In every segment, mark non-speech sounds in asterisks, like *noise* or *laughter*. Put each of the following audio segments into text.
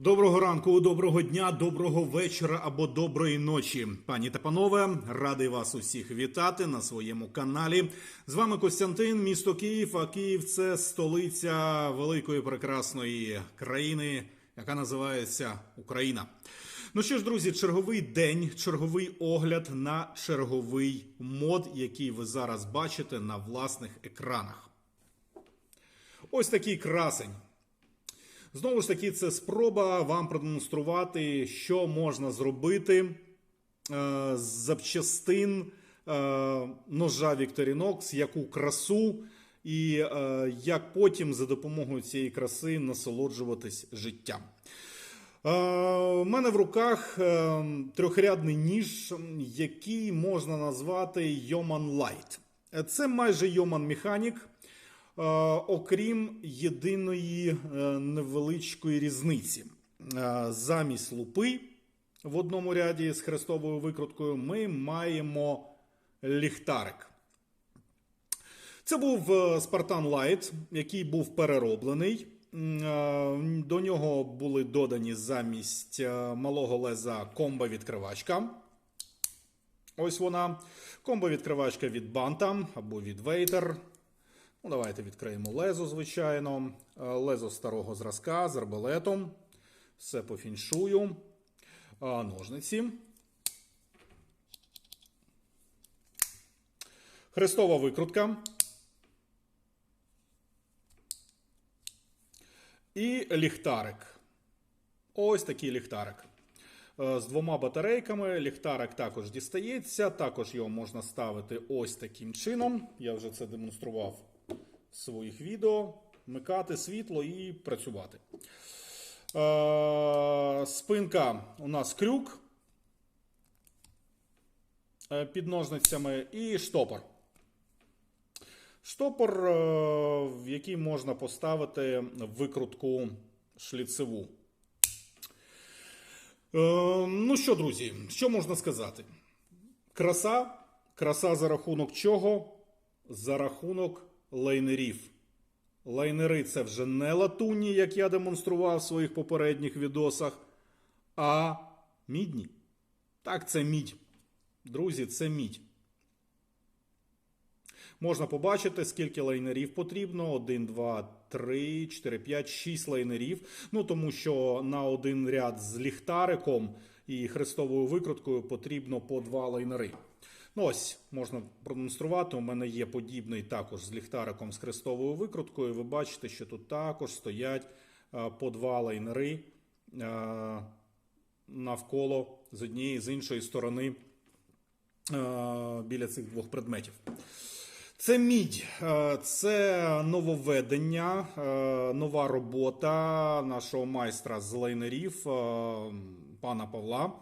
Доброго ранку, доброго дня, доброго вечора або доброї ночі, пані та панове. Радий вас усіх вітати на своєму каналі. З вами Костянтин, місто Київ. А Київ це столиця великої прекрасної країни, яка називається Україна. Ну що ж, друзі, черговий день, черговий огляд на черговий мод, який ви зараз бачите на власних екранах. Ось такий красень. Знову ж таки, це спроба вам продемонструвати, що можна зробити е, з запчастин е, ножа Victorinox, яку красу, і е, як потім за допомогою цієї краси насолоджуватись життям. У мене в руках трьохрядний ніж, який можна назвати Йоман Light. Це майже Йоман Механік. Е, окрім єдиної е, невеличкої різниці. Е, Замість лупи в одному ряді з хрестовою викруткою ми маємо ліхтарик. Це був Spartan Light, який був перероблений. До нього були додані замість малого леза комбо-відкривачка. Ось вона. Комбо-відкривачка від Bantam або від Waiter. Ну, давайте відкриємо лезо, звичайно. Е, Лезо старого зразка з арбалетом. Все по фіншую. А, Ножниці. Хрестова викрутка. І ліхтарик. Ось такий ліхтарик. Е, З двома батарейками. Ліхтарик також дістається. Також його можна ставити ось таким чином. Я вже це демонстрував своїх відео. Вмикати світло і працювати. Е, Спинка у нас крюк е, під ножницями і штопор. Штопор, е, в який можна поставити викрутку шліцеву. Ну що, друзі, що можна сказати? Краса. Краса за рахунок чого? За рахунок лайнерів. Лайнери це вже не латунні, як я демонстрував в своїх попередніх відосах, а мідні. Так, це мідь. Друзі, це мідь. Можна побачити, скільки лайнерів потрібно: 1, 2, 3, 4, 5, 6 лайнерів. Ну, тому що на один ряд з ліхтариком і хрестовою викруткою потрібно по два лайнери. Ну, ось можна продемонструвати. У мене є подібний також з ліхтариком з хрестовою викруткою. Ви бачите, що тут також стоять е, по два лайнери е, навколо з однієї з іншої сторони е, біля цих двох предметів. Це мідь, це нововведення, нова робота нашого майстра з лайнерів, пана Павла.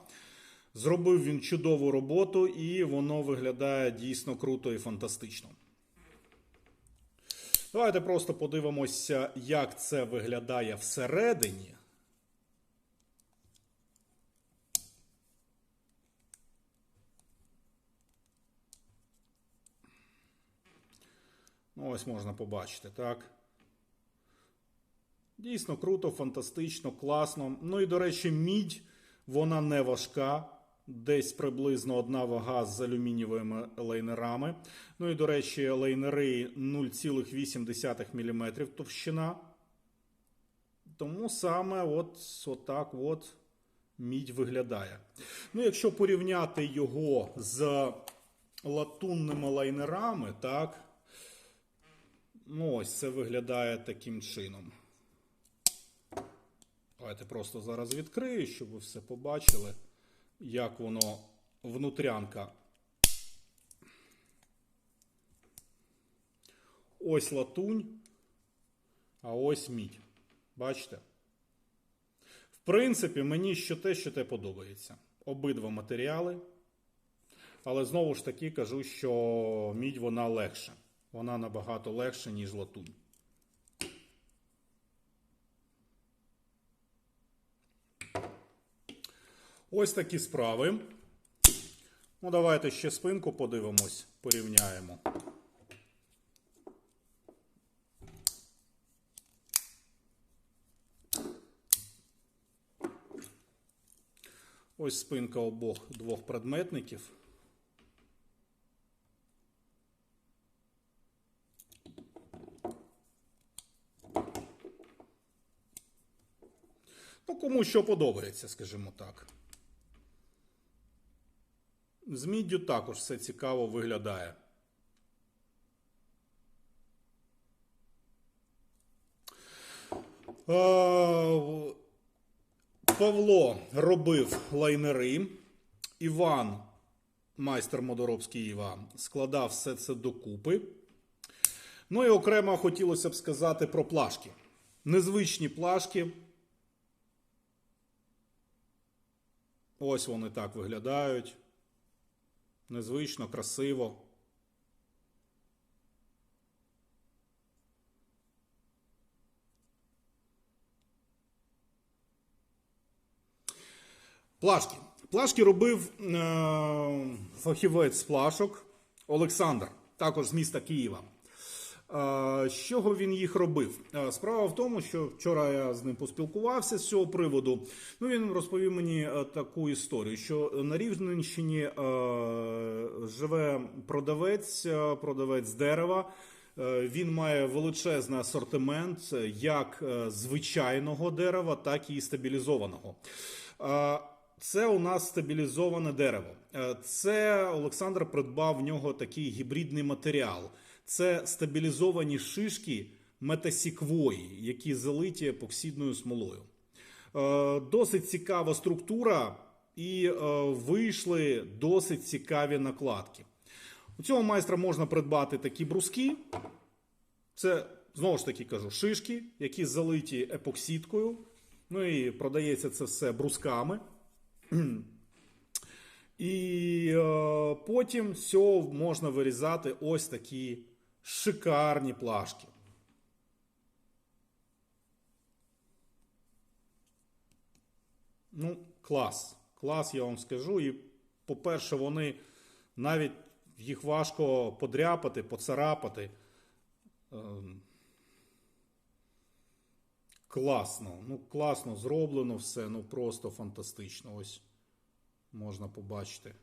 Зробив він чудову роботу, і воно виглядає дійсно круто і фантастично. Давайте просто подивимося, як це виглядає всередині. Ну, ось можна побачити, так? Дійсно круто, фантастично, класно. Ну і, до речі, мідь, вона не важка. Десь приблизно одна вага з алюмінієвими лейнерами. Ну і, до речі, лейнери 0,8 мм товщина. Тому саме от, отак от мідь виглядає. Ну, якщо порівняти його з латунними лайнерами, так. Ну, ось це виглядає таким чином. Давайте просто зараз відкрию, щоб ви все побачили, як воно внутрянка. Ось латунь, а ось мідь. Бачите? В принципі, мені що те, що те подобається. Обидва матеріали. Але знову ж таки кажу, що мідь вона легша. Вона набагато легша, ніж латунь. Ось такі справи. Ну, давайте ще спинку подивимось, порівняємо. Ось спинка обох двох предметників. Ну, кому що подобається, скажімо так. З міддю також все цікаво виглядає. Павло робив лайнери. Іван, майстер модороб з Києва, складав все це докупи. Ну і окремо хотілося б сказати про плашки. Незвичні плашки. Ось вони так виглядають. Незвично, красиво. Плашки. Плашки робив е- фахівець плашок Олександр, також з міста Києва. З чого він їх робив? Справа в тому, що вчора я з ним поспілкувався з цього приводу. Ну він розповів мені е, таку історію, що на Рівненщині е, живе продавець, е, продавець дерева. Він має величезний асортимент як звичайного дерева, так і стабілізованого. Це у нас стабілізоване дерево. Це Олександр придбав в нього такий гібридний матеріал. Це стабілізовані шишки метасіквої, які залиті епоксидною смолою. Е, Досить цікава структура, і е, вийшли досить цікаві накладки. У цього майстра можна придбати такі бруски. Це знову ж таки кажу, шишки, які залиті епоксидкою. Ну і продається це все брусками. І е, потім цього можна вирізати ось такі шикарні плашки. Ну, клас. Клас, я вам скажу. І, по-перше, вони навіть їх важко подряпати, поцарапати. Ем, Класно. Ну, класно зроблено все. Ну, просто фантастично. Ось можна побачити.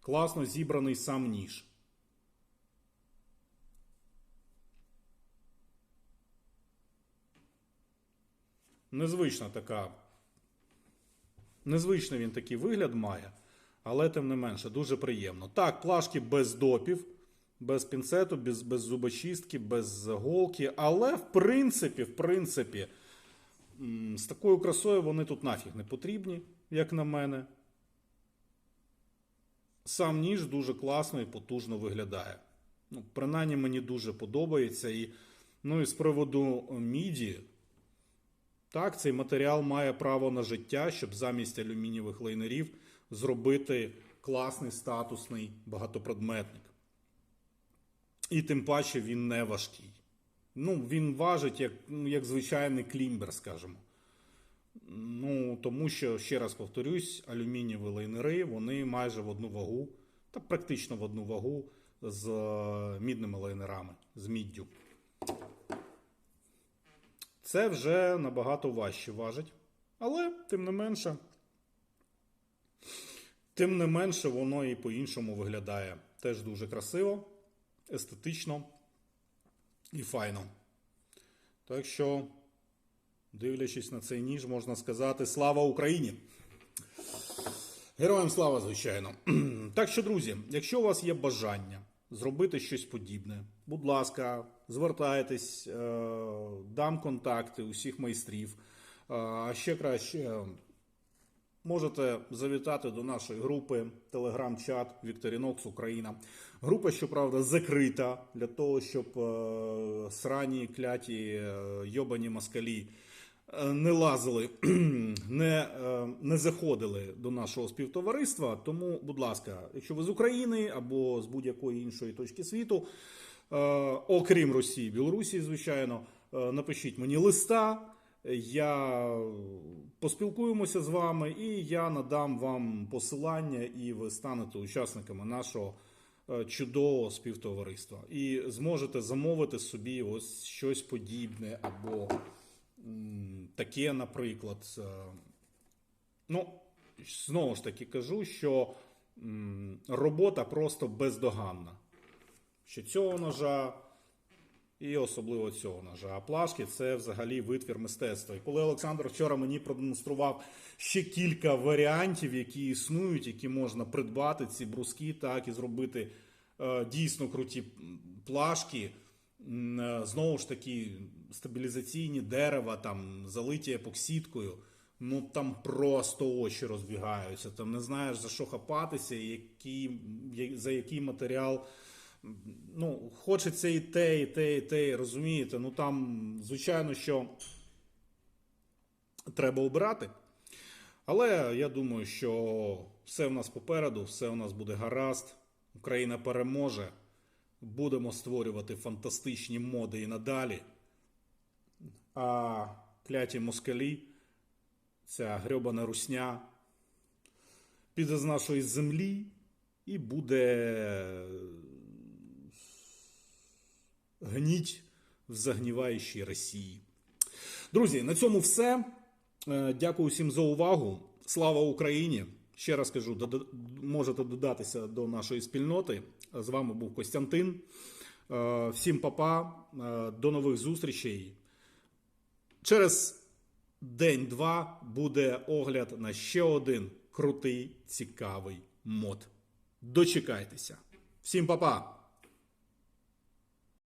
Класно зібраний сам ніж. Незвична така. Незвичний він такий вигляд має, але тим не менше, дуже приємно. Так, плашки без допів, без пінцету, без, без зубочистки, без голки. Але в принципі, в принципі, з такою красою вони тут нафіг не потрібні, як на мене. Сам ніж дуже класно і потужно виглядає. Ну, принаймні мені дуже подобається. І, ну, і з приводу міді, так, цей матеріал має право на життя, щоб замість алюмінієвих лайнерів зробити класний статусний багатопредметник. І тим паче він не важкий. Ну, він важить як, ну, як звичайний клімбер, скажімо. Ну, тому що, ще раз повторюсь, алюмінієві лайнери вони майже в одну вагу, та практично в одну вагу з е, мідними лайнерами, з міддю. Це вже набагато важче важить. Але, тим не менше, тим не менше, воно і по-іншому виглядає. Теж дуже красиво, естетично і файно. Так що, дивлячись на цей ніж, можна сказати: слава Україні! Героям слава, звичайно. *clears throat* Так що, друзі, якщо у вас є бажання зробити щось подібне, будь ласка, звертайтесь, е, дам контакти усіх майстрів. Е, А ще краще можете завітати до нашої групи Телеграм-чат Вікторінокс Україна. Група, щоправда, закрита для того, щоб е, срані кляті е, йобані москалі е, не лазили, *clears throat* не, е, не заходили до нашого співтовариства. Тому, будь ласка, якщо ви з України або з будь-якої іншої точки світу, е, окрім Росії, Білорусі, звичайно, е, напишіть мені листа. Я поспілкуємося з вами, і я надам вам посилання, і ви станете учасниками нашого е, чудового співтовариства. І зможете замовити собі ось щось подібне або таке, наприклад. Е, Ну, знову ж таки кажу, що робота просто бездоганна. Що цього ножа і особливо цього ножа. А плашки це взагалі витвір мистецтва. І коли Олександр вчора мені продемонстрував ще кілька варіантів, які існують, які можна придбати, ці бруски, так і зробити е, дійсно круті плашки. Е, Знову ж таки, стабілізаційні дерева, там залиті епоксидкою. Ну там просто очі розбігаються. Там не знаєш за що хапатися, і який, я- за який матеріал. Ну, хочеться і те, і те, і те, розумієте. Ну там, звичайно, що треба обирати. Але я думаю, що все в нас попереду, все у нас буде гаразд. Україна переможе. Будемо створювати фантастичні моди і надалі. А кляті москалі, ця грьобана русня, піде з нашої землі і буде гніть в загніваючій Росії. Друзі, на цьому все. Е, Дякую всім за увагу. Слава Україні! Ще раз кажу, можете додатися до нашої спільноти. З вами був Костянтин. Е, Всім папа, Е, до нових зустрічей. Через день-два буде огляд на ще один крутий, цікавий мод. Дочекайтеся. Всім па-па!